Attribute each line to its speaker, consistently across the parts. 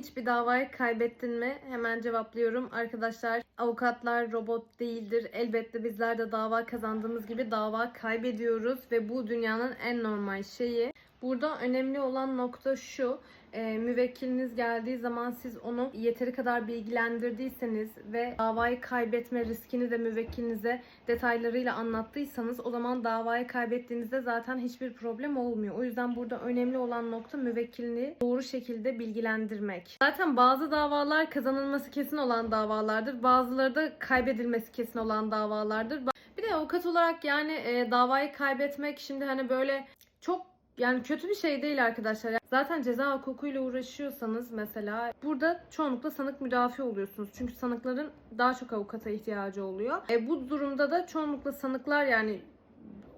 Speaker 1: hiçbir davayı kaybettin mi? Hemen cevaplıyorum. Arkadaşlar avukatlar robot değildir. Elbette bizler de dava kazandığımız gibi dava kaybediyoruz ve bu dünyanın en normal şeyi. Burada önemli olan nokta şu. E, müvekkiliniz geldiği zaman siz onu yeteri kadar bilgilendirdiyseniz ve davayı kaybetme riskini de müvekkilinize detaylarıyla anlattıysanız o zaman davayı kaybettiğinizde zaten hiçbir problem olmuyor. O yüzden burada önemli olan nokta müvekkilini doğru şekilde bilgilendirmek. Zaten bazı davalar kazanılması kesin olan davalardır. Bazıları da kaybedilmesi kesin olan davalardır. Bir de avukat olarak yani e, davayı kaybetmek şimdi hani böyle çok yani kötü bir şey değil arkadaşlar. Zaten ceza hukukuyla uğraşıyorsanız mesela burada çoğunlukla sanık müdafi oluyorsunuz. Çünkü sanıkların daha çok avukata ihtiyacı oluyor. E, bu durumda da çoğunlukla sanıklar yani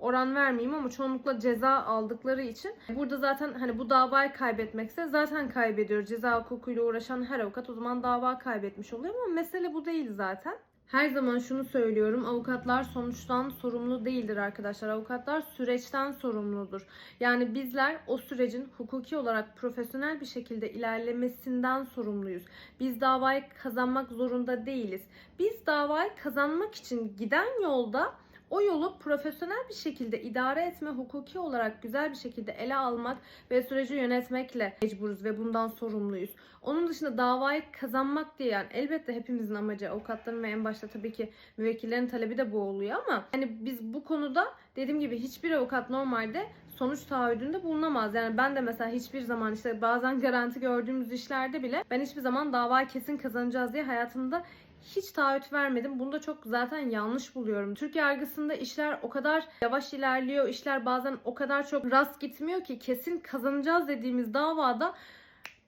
Speaker 1: oran vermeyeyim ama çoğunlukla ceza aldıkları için burada zaten hani bu davayı kaybetmekse zaten kaybediyor. Ceza hukukuyla uğraşan her avukat o zaman dava kaybetmiş oluyor ama mesele bu değil zaten. Her zaman şunu söylüyorum. Avukatlar sonuçtan sorumlu değildir arkadaşlar. Avukatlar süreçten sorumludur. Yani bizler o sürecin hukuki olarak profesyonel bir şekilde ilerlemesinden sorumluyuz. Biz davayı kazanmak zorunda değiliz. Biz davayı kazanmak için giden yolda o yolu profesyonel bir şekilde idare etme, hukuki olarak güzel bir şekilde ele almak ve süreci yönetmekle mecburuz ve bundan sorumluyuz. Onun dışında davayı kazanmak diye yani elbette hepimizin amacı avukatların ve en başta tabii ki müvekkillerin talebi de bu oluyor ama hani biz bu konuda dediğim gibi hiçbir avukat normalde sonuç taahhüdünde bulunamaz. Yani ben de mesela hiçbir zaman işte bazen garanti gördüğümüz işlerde bile ben hiçbir zaman davayı kesin kazanacağız diye hayatımda hiç taahhüt vermedim. Bunu da çok zaten yanlış buluyorum. Türk yargısında işler o kadar yavaş ilerliyor. İşler bazen o kadar çok rast gitmiyor ki kesin kazanacağız dediğimiz davada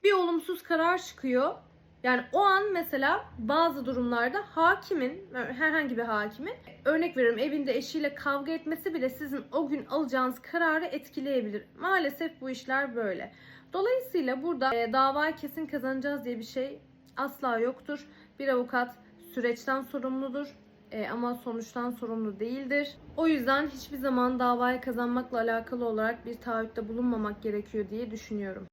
Speaker 1: bir olumsuz karar çıkıyor. Yani o an mesela bazı durumlarda hakimin, herhangi bir hakimin örnek veriyorum evinde eşiyle kavga etmesi bile sizin o gün alacağınız kararı etkileyebilir. Maalesef bu işler böyle. Dolayısıyla burada e, davayı kesin kazanacağız diye bir şey asla yoktur. Bir avukat süreçten sorumludur e, ama sonuçtan sorumlu değildir. O yüzden hiçbir zaman davayı kazanmakla alakalı olarak bir taahhütte bulunmamak gerekiyor diye düşünüyorum.